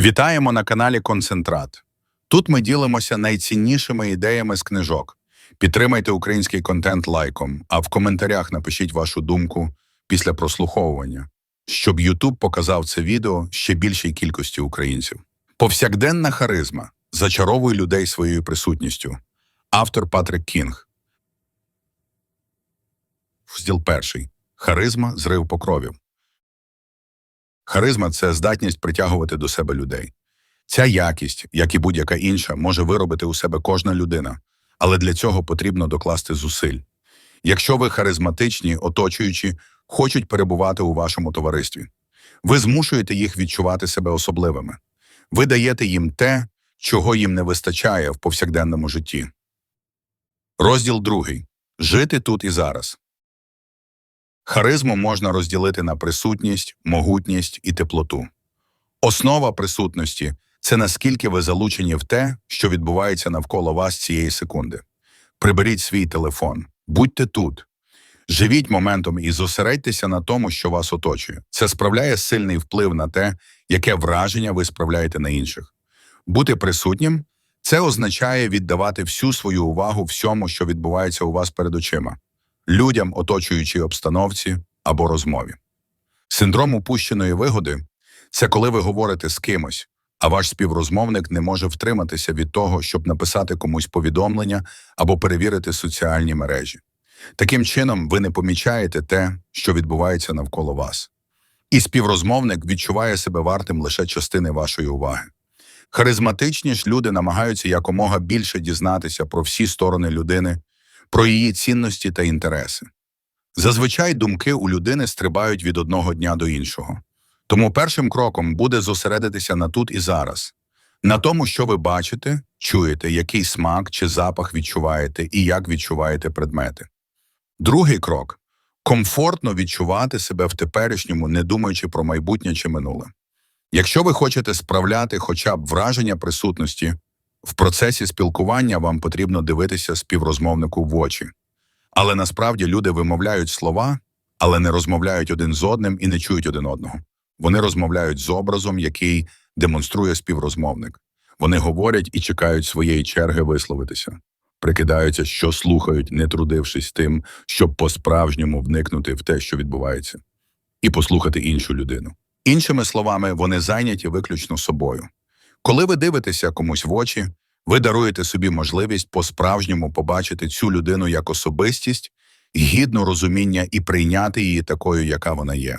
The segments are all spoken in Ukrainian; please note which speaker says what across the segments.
Speaker 1: Вітаємо на каналі Концентрат. Тут ми ділимося найціннішими ідеями з книжок. Підтримайте український контент лайком, а в коментарях напишіть вашу думку після прослуховування, щоб YouTube показав це відео ще більшій кількості українців. Повсякденна харизма зачаровує людей своєю присутністю. Автор Патрик Кінг. Розділ перший. Харизма зрив покровів. Харизма це здатність притягувати до себе людей. Ця якість, як і будь-яка інша, може виробити у себе кожна людина, але для цього потрібно докласти зусиль. Якщо ви харизматичні, оточуючі, хочуть перебувати у вашому товаристві, ви змушуєте їх відчувати себе особливими. Ви даєте їм те, чого їм не вистачає в повсякденному житті. Розділ другий. Жити тут і зараз. Харизму можна розділити на присутність, могутність і теплоту. Основа присутності це наскільки ви залучені в те, що відбувається навколо вас цієї секунди. Приберіть свій телефон, будьте тут. Живіть моментом і зосередьтеся на тому, що вас оточує. Це справляє сильний вплив на те, яке враження ви справляєте на інших. Бути присутнім це означає віддавати всю свою увагу всьому, що відбувається у вас перед очима людям, оточуючій обстановці або розмові. Синдром упущеної вигоди це коли ви говорите з кимось, а ваш співрозмовник не може втриматися від того, щоб написати комусь повідомлення або перевірити соціальні мережі. Таким чином, ви не помічаєте те, що відбувається навколо вас. І співрозмовник відчуває себе вартим лише частини вашої уваги. Харизматичні ж люди намагаються якомога більше дізнатися про всі сторони людини про її цінності та інтереси. Зазвичай думки у людини стрибають від одного дня до іншого. Тому першим кроком буде зосередитися на тут і зараз, на тому, що ви бачите, чуєте, який смак чи запах відчуваєте і як відчуваєте предмети. Другий крок комфортно відчувати себе в теперішньому, не думаючи про майбутнє чи минуле. Якщо ви хочете справляти хоча б враження присутності, в процесі спілкування вам потрібно дивитися співрозмовнику в очі. Але насправді люди вимовляють слова, але не розмовляють один з одним і не чують один одного. Вони розмовляють з образом, який демонструє співрозмовник. Вони говорять і чекають своєї черги висловитися, прикидаються, що слухають, не трудившись тим, щоб по-справжньому вникнути в те, що відбувається, і послухати іншу людину. Іншими словами, вони зайняті виключно собою. Коли ви дивитеся комусь в очі, ви даруєте собі можливість по-справжньому побачити цю людину як особистість, гідну розуміння і прийняти її такою, яка вона є.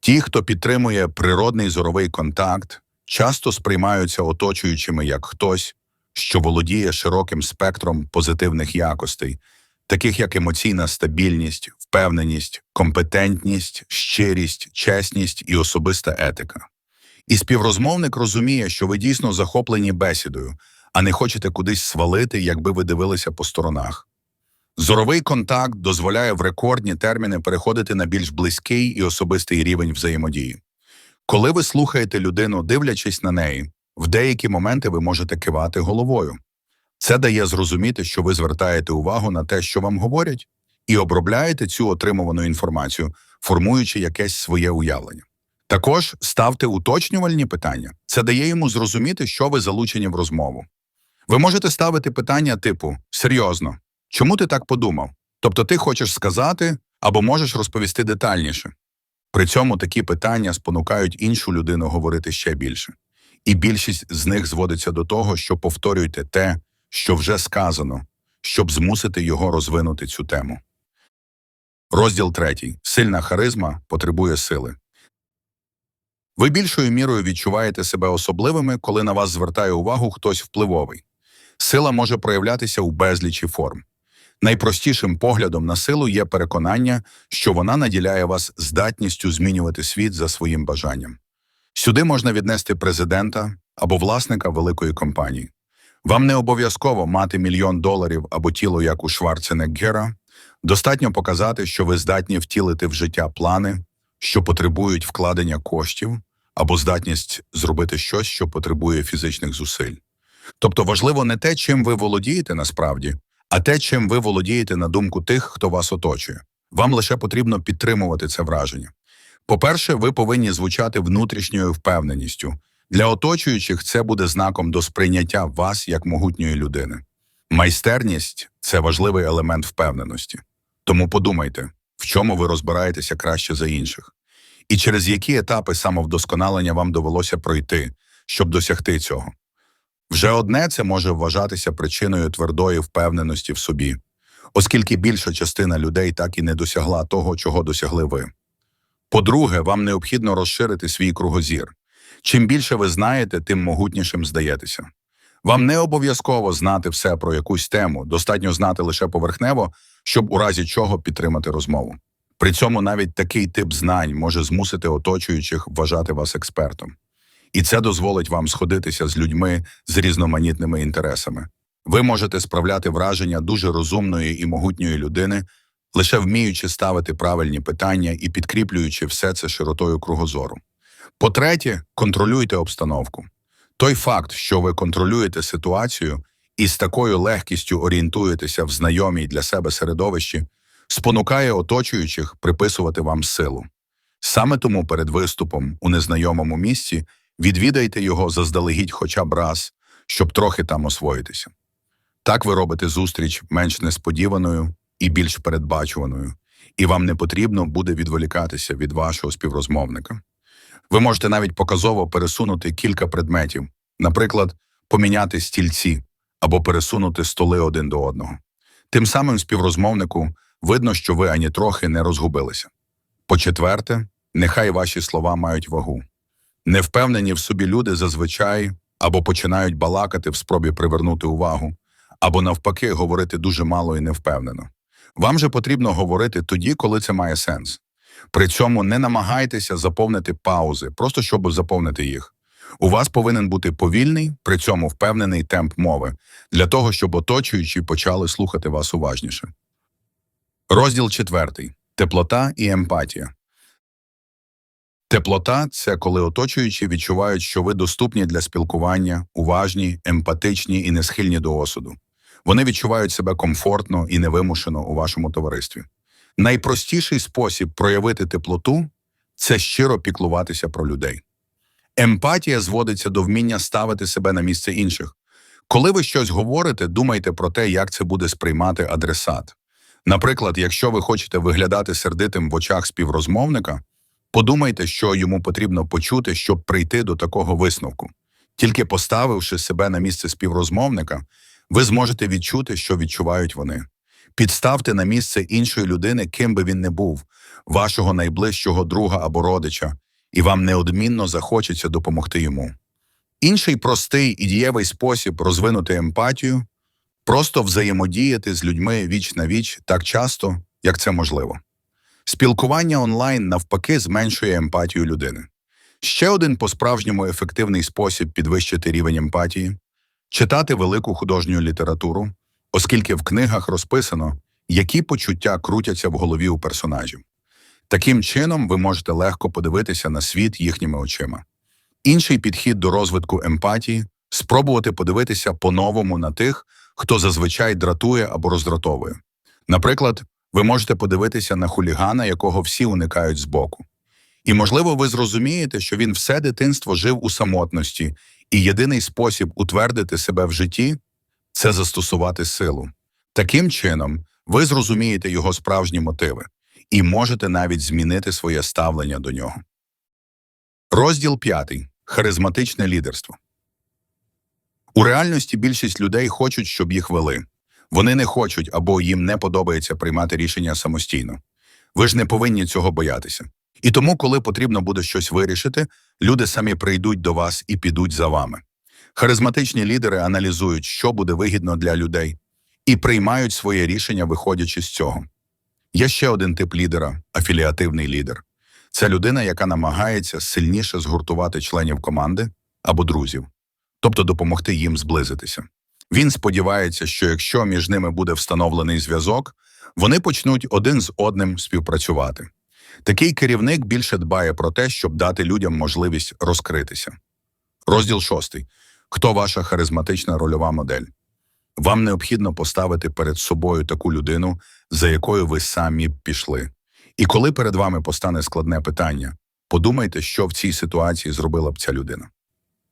Speaker 1: Ті, хто підтримує природний зоровий контакт, часто сприймаються оточуючими як хтось, що володіє широким спектром позитивних якостей, таких як емоційна стабільність, впевненість, компетентність, щирість, чесність і особиста етика. І співрозмовник розуміє, що ви дійсно захоплені бесідою, а не хочете кудись свалити, якби ви дивилися по сторонах. Зоровий контакт дозволяє в рекордні терміни переходити на більш близький і особистий рівень взаємодії. Коли ви слухаєте людину, дивлячись на неї, в деякі моменти ви можете кивати головою. Це дає зрозуміти, що ви звертаєте увагу на те, що вам говорять, і обробляєте цю отримувану інформацію, формуючи якесь своє уявлення. Також ставте уточнювальні питання. Це дає йому зрозуміти, що ви залучені в розмову. Ви можете ставити питання типу серйозно, чому ти так подумав? Тобто ти хочеш сказати або можеш розповісти детальніше. При цьому такі питання спонукають іншу людину говорити ще більше. І більшість з них зводиться до того, що повторюйте те, що вже сказано, щоб змусити його розвинути цю тему. Розділ третій. Сильна харизма потребує сили. Ви більшою мірою відчуваєте себе особливими, коли на вас звертає увагу хтось впливовий. Сила може проявлятися у безлічі форм. Найпростішим поглядом на силу є переконання, що вона наділяє вас здатністю змінювати світ за своїм бажанням. Сюди можна віднести президента або власника великої компанії. Вам не обов'язково мати мільйон доларів або тіло, як у Шварценеггера. Достатньо показати, що ви здатні втілити в життя плани, що потребують вкладення коштів, або здатність зробити щось, що потребує фізичних зусиль. Тобто важливо не те, чим ви володієте насправді, а те, чим ви володієте на думку тих, хто вас оточує. Вам лише потрібно підтримувати це враження. По-перше, ви повинні звучати внутрішньою впевненістю, Для оточуючих це буде знаком до сприйняття вас як могутньої людини. Майстерність це важливий елемент впевненості. Тому подумайте, в чому ви розбираєтеся краще за інших, і через які етапи самовдосконалення вам довелося пройти, щоб досягти цього. Вже одне це може вважатися причиною твердої впевненості в собі, оскільки більша частина людей так і не досягла того, чого досягли ви. По-друге, вам необхідно розширити свій кругозір. Чим більше ви знаєте, тим могутнішим здаєтеся. Вам не обов'язково знати все про якусь тему, достатньо знати лише поверхнево, щоб у разі чого підтримати розмову. При цьому навіть такий тип знань може змусити оточуючих вважати вас експертом. І це дозволить вам сходитися з людьми з різноманітними інтересами. Ви можете справляти враження дуже розумної і могутньої людини, лише вміючи ставити правильні питання і підкріплюючи все це широтою кругозору. По-третє, контролюйте обстановку. Той факт, що ви контролюєте ситуацію і з такою легкістю орієнтуєтеся в знайомій для себе середовищі, спонукає оточуючих приписувати вам силу. Саме тому перед виступом у незнайомому місці відвідайте його заздалегідь хоча б раз, щоб трохи там освоїтися. Так ви робите зустріч менш несподіваною і більш передбачуваною, і вам не потрібно буде відволікатися від вашого співрозмовника. Ви можете навіть показово пересунути кілька предметів, наприклад, поміняти стільці або пересунути столи один до одного. Тим самим співрозмовнику видно, що ви ані трохи не розгубилися. По-четверте, нехай ваші слова мають вагу. Невпевнені в собі люди зазвичай або починають балакати в спробі привернути увагу, або навпаки говорити дуже мало і невпевнено. Вам же потрібно говорити тоді, коли це має сенс. При цьому не намагайтеся заповнити паузи, просто щоб заповнити їх. У вас повинен бути повільний, при цьому впевнений темп мови, для того, щоб оточуючі почали слухати вас уважніше. Розділ четвертий. Теплота і емпатія. Теплота це коли оточуючі відчувають, що ви доступні для спілкування, уважні, емпатичні і не схильні до осуду. Вони відчувають себе комфортно і невимушено у вашому товаристві. Найпростіший спосіб проявити теплоту це щиро піклуватися про людей. Емпатія зводиться до вміння ставити себе на місце інших. Коли ви щось говорите, думайте про те, як це буде сприймати адресат. Наприклад, якщо ви хочете виглядати сердитим в очах співрозмовника, подумайте, що йому потрібно почути, щоб прийти до такого висновку. Тільки поставивши себе на місце співрозмовника, ви зможете відчути, що відчувають вони. Підставте на місце іншої людини, ким би він не був, вашого найближчого друга або родича, і вам неодмінно захочеться допомогти йому. Інший простий і дієвий спосіб розвинути емпатію просто взаємодіяти з людьми віч на віч так часто, як це можливо. Спілкування онлайн навпаки зменшує емпатію людини. Ще один по-справжньому ефективний спосіб підвищити рівень емпатії читати велику художню літературу, оскільки в книгах розписано, які почуття крутяться в голові у персонажів. Таким чином, ви можете легко подивитися на світ їхніми очима. Інший підхід до розвитку емпатії спробувати подивитися по-новому на тих, хто зазвичай дратує або роздратовує. Наприклад, ви можете подивитися на хулігана, якого всі уникають збоку. І, можливо, ви зрозумієте, що він все дитинство жив у самотності, і єдиний спосіб утвердити себе в житті це застосувати силу. Таким чином, ви зрозумієте його справжні мотиви і можете навіть змінити своє ставлення до нього. Розділ 5. Харизматичне лідерство. У реальності більшість людей хочуть, щоб їх вели. Вони не хочуть або їм не подобається приймати рішення самостійно. Ви ж не повинні цього боятися. І тому, коли потрібно буде щось вирішити, люди самі прийдуть до вас і підуть за вами. Харизматичні лідери аналізують, що буде вигідно для людей, і приймають своє рішення, виходячи з цього. Є ще один тип лідера афіліативний лідер. Це людина, яка намагається сильніше згуртувати членів команди або друзів, тобто допомогти їм зблизитися. Він сподівається, що якщо між ними буде встановлений зв'язок, вони почнуть один з одним співпрацювати. Такий керівник більше дбає про те, щоб дати людям можливість розкритися. Розділ шостий. Хто ваша харизматична рольова модель? Вам необхідно поставити перед собою таку людину, за якою ви самі пішли. І коли перед вами постане складне питання, подумайте, що в цій ситуації зробила б ця людина.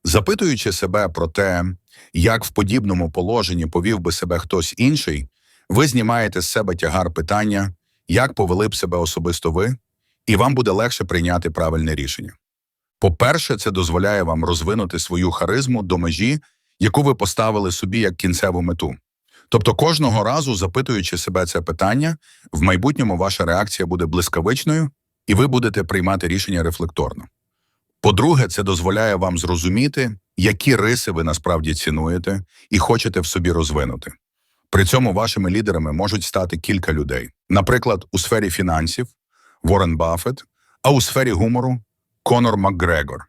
Speaker 1: Запитуючи себе про те, як в подібному положенні повів би себе хтось інший, ви знімаєте з себе тягар питання, як повели б себе особисто ви, і вам буде легше прийняти правильне рішення. По-перше, це дозволяє вам розвинути свою харизму до межі, яку ви поставили собі як кінцеву мету. Тобто кожного разу, запитуючи себе це питання, в майбутньому ваша реакція буде блискавичною, і ви будете приймати рішення рефлекторно. По-друге, це дозволяє вам зрозуміти, які риси ви насправді цінуєте і хочете в собі розвинути. При цьому вашими лідерами можуть стати кілька людей. Наприклад, у сфері фінансів Ворен Баффет, а у сфері гумору Конор Макгрегор.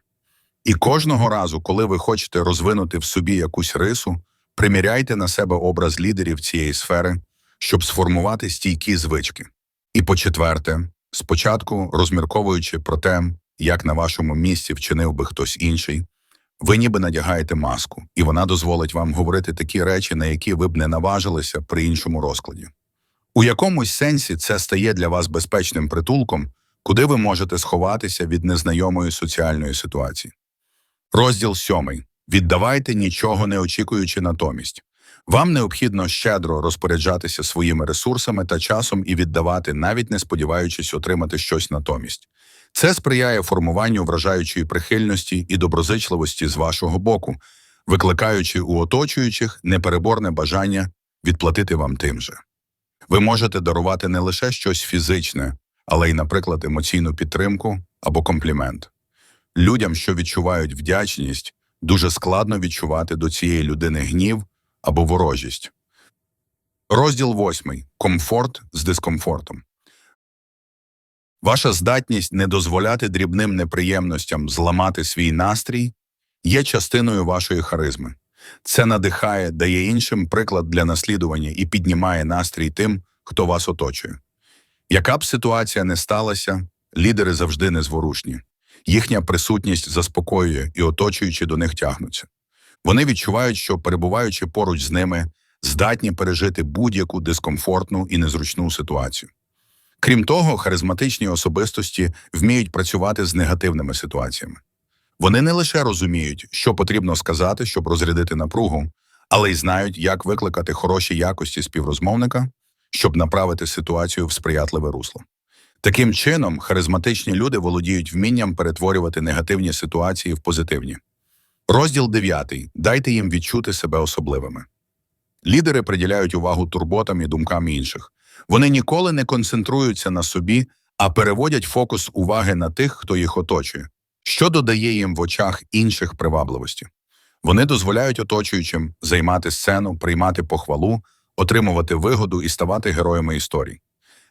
Speaker 1: І кожного разу, коли ви хочете розвинути в собі якусь рису, приміряйте на себе образ лідерів цієї сфери, щоб сформувати стійкі звички. І по-четверте, спочатку розмірковуючи про те, як на вашому місці вчинив би хтось інший, ви ніби надягаєте маску, і вона дозволить вам говорити такі речі, на які ви б не наважилися при іншому розкладі. У якомусь сенсі це стає для вас безпечним притулком, куди ви можете сховатися від незнайомої соціальної ситуації. Розділ сьомий. Віддавайте нічого не очікуючи натомість. Вам необхідно щедро розпоряджатися своїми ресурсами та часом і віддавати, навіть не сподіваючись отримати щось натомість. Це сприяє формуванню вражаючої прихильності і доброзичливості з вашого боку, викликаючи у оточуючих непереборне бажання відплатити вам тим же. Ви можете дарувати не лише щось фізичне, але й, наприклад, емоційну підтримку або комплімент. Людям, що відчувають вдячність, дуже складно відчувати до цієї людини гнів або ворожість. Розділ восьмий. Комфорт з дискомфортом. Ваша здатність не дозволяти дрібним неприємностям зламати свій настрій є частиною вашої харизми. Це надихає, дає іншим приклад для наслідування і піднімає настрій тим, хто вас оточує. Яка б ситуація не сталася, лідери завжди незворушні. Їхня присутність заспокоює і оточуючи до них тягнуться. Вони відчувають, що, перебуваючи поруч з ними, здатні пережити будь-яку дискомфортну і незручну ситуацію. Крім того, харизматичні особистості вміють працювати з негативними ситуаціями. Вони не лише розуміють, що потрібно сказати, щоб розрядити напругу, але й знають, як викликати хороші якості співрозмовника, щоб направити ситуацію в сприятливе русло. Таким чином, харизматичні люди володіють вмінням перетворювати негативні ситуації в позитивні. Розділ 9. Дайте їм відчути себе особливими. Лідери приділяють увагу турботам і думкам інших. Вони ніколи не концентруються на собі, а переводять фокус уваги на тих, хто їх оточує, що додає їм в очах інших привабливості. Вони дозволяють оточуючим займати сцену, приймати похвалу, отримувати вигоду і ставати героями історій.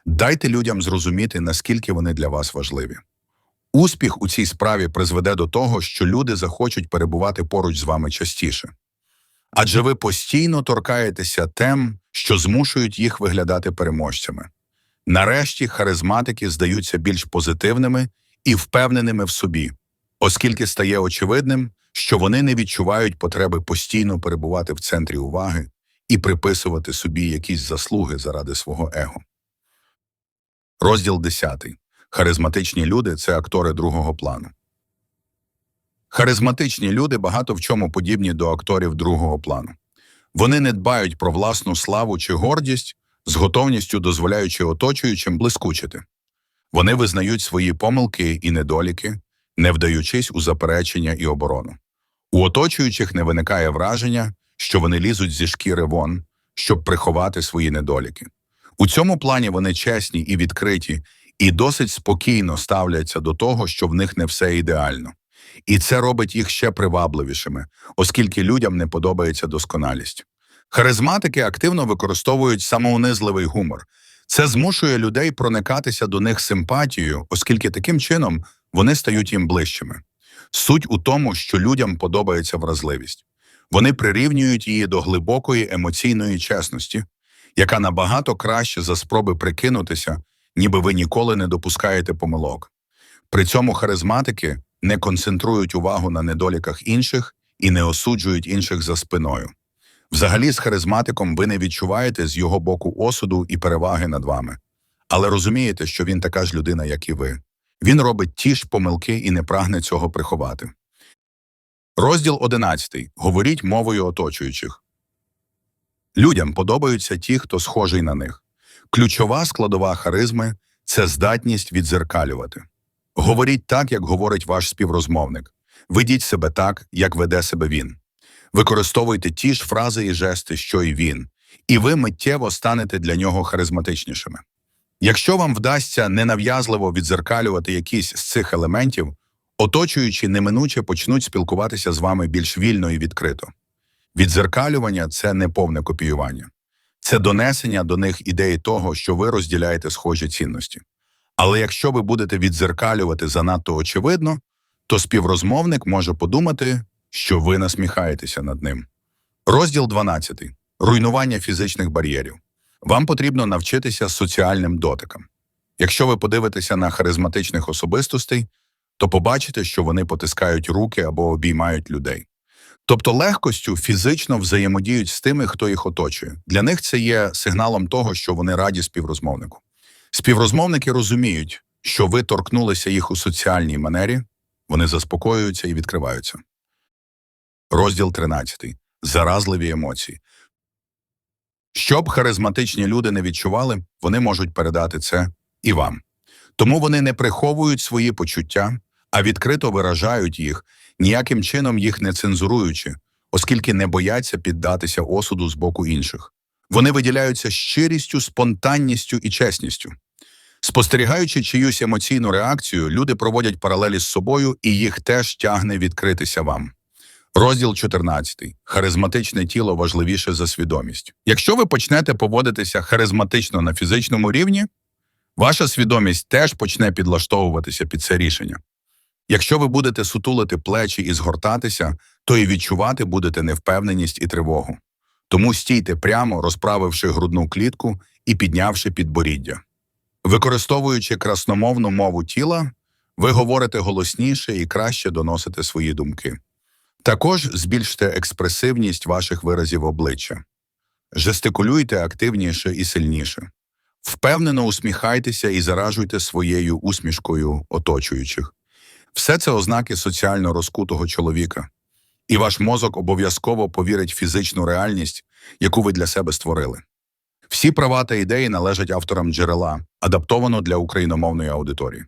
Speaker 1: Дайте людям зрозуміти, наскільки вони для вас важливі. Успіх у цій справі призведе до того, що люди захочуть перебувати поруч з вами частіше. Адже ви постійно торкаєтеся тем, що змушують їх виглядати переможцями. Нарешті харизматики здаються більш позитивними і впевненими в собі, оскільки стає очевидним, що вони не відчувають потреби постійно перебувати в центрі уваги і приписувати собі якісь заслуги заради свого его. Розділ 10. Харизматичні люди це актори другого плану. Харизматичні люди багато в чому подібні до акторів другого плану. Вони не дбають про власну славу чи гордість, з готовністю дозволяючи оточуючим блискучити. Вони визнають свої помилки і недоліки, не вдаючись у заперечення і оборону. У оточуючих не виникає враження, що вони лізуть зі шкіри вон, щоб приховати свої недоліки. У цьому плані вони чесні і відкриті, і досить спокійно ставляться до того, що в них не все ідеально. І це робить їх ще привабливішими, оскільки людям не подобається досконалість. Харизматики активно використовують самоунизливий гумор. Це змушує людей проникатися до них симпатією, оскільки таким чином вони стають їм ближчими. Суть у тому, що людям подобається вразливість. Вони прирівнюють її до глибокої емоційної чесності, яка набагато краще за спроби прикинутися, ніби ви ніколи не допускаєте помилок. При цьому харизматики не концентрують увагу на недоліках інших і не осуджують інших за спиною. Взагалі, з харизматиком ви не відчуваєте з його боку осуду і переваги над вами, але розумієте, що він така ж людина, як і ви. Він робить ті ж помилки і не прагне цього приховати. Розділ 11. Говоріть мовою оточуючих. Людям подобаються ті, хто схожий на них. Ключова складова харизми це здатність відзеркалювати. Говоріть так, як говорить ваш співрозмовник. Ведіть себе так, як веде себе він. Використовуйте ті ж фрази і жести, що й він, і ви миттєво станете для нього харизматичнішими. Якщо вам вдасться ненав'язливо відзеркалювати якісь з цих елементів, оточуючі неминуче почнуть спілкуватися з вами більш вільно і відкрито. Відзеркалювання це не повне копіювання, це донесення до них ідеї того, що ви розділяєте схожі цінності. Але якщо ви будете відзеркалювати занадто очевидно, то співрозмовник може подумати, що ви насміхаєтеся над ним. Розділ 12. Руйнування фізичних бар'єрів. Вам потрібно навчитися соціальним дотикам. Якщо ви подивитеся на харизматичних особистостей, то побачите, що вони потискають руки або обіймають людей. Тобто легкостю фізично взаємодіють з тими, хто їх оточує. Для них це є сигналом того, що вони раді співрозмовнику. Співрозмовники розуміють, що ви торкнулися їх у соціальній манері, вони заспокоюються і відкриваються. Розділ 13. Заразливі емоції. Щоб харизматичні люди не відчували, вони можуть передати це і вам. Тому вони не приховують свої почуття, а відкрито виражають їх, ніяким чином їх не цензуруючи, оскільки не бояться піддатися осуду з боку інших. Вони виділяються щирістю, спонтанністю і чесністю. Спостерігаючи чиюсь емоційну реакцію, люди проводять паралелі з собою, і їх теж тягне відкритися вам. Розділ 14. Харизматичне тіло важливіше за свідомість. Якщо ви почнете поводитися харизматично на фізичному рівні, ваша свідомість теж почне підлаштовуватися під це рішення. Якщо ви будете сутулити плечі і згортатися, то і відчувати будете невпевненість і тривогу. Тому стійте прямо, розправивши грудну клітку і піднявши підборіддя. Використовуючи красномовну мову тіла, ви говорите голосніше і краще доносите свої думки. Також збільште експресивність ваших виразів обличчя. Жестикулюйте активніше і сильніше. Впевнено усміхайтеся і заражуйте своєю усмішкою оточуючих. Все це ознаки соціально розкутого чоловіка, і ваш мозок обов'язково повірить в фізичну реальність, яку ви для себе створили. Всі права та ідеї належать авторам джерела, адаптовано для україномовної аудиторії.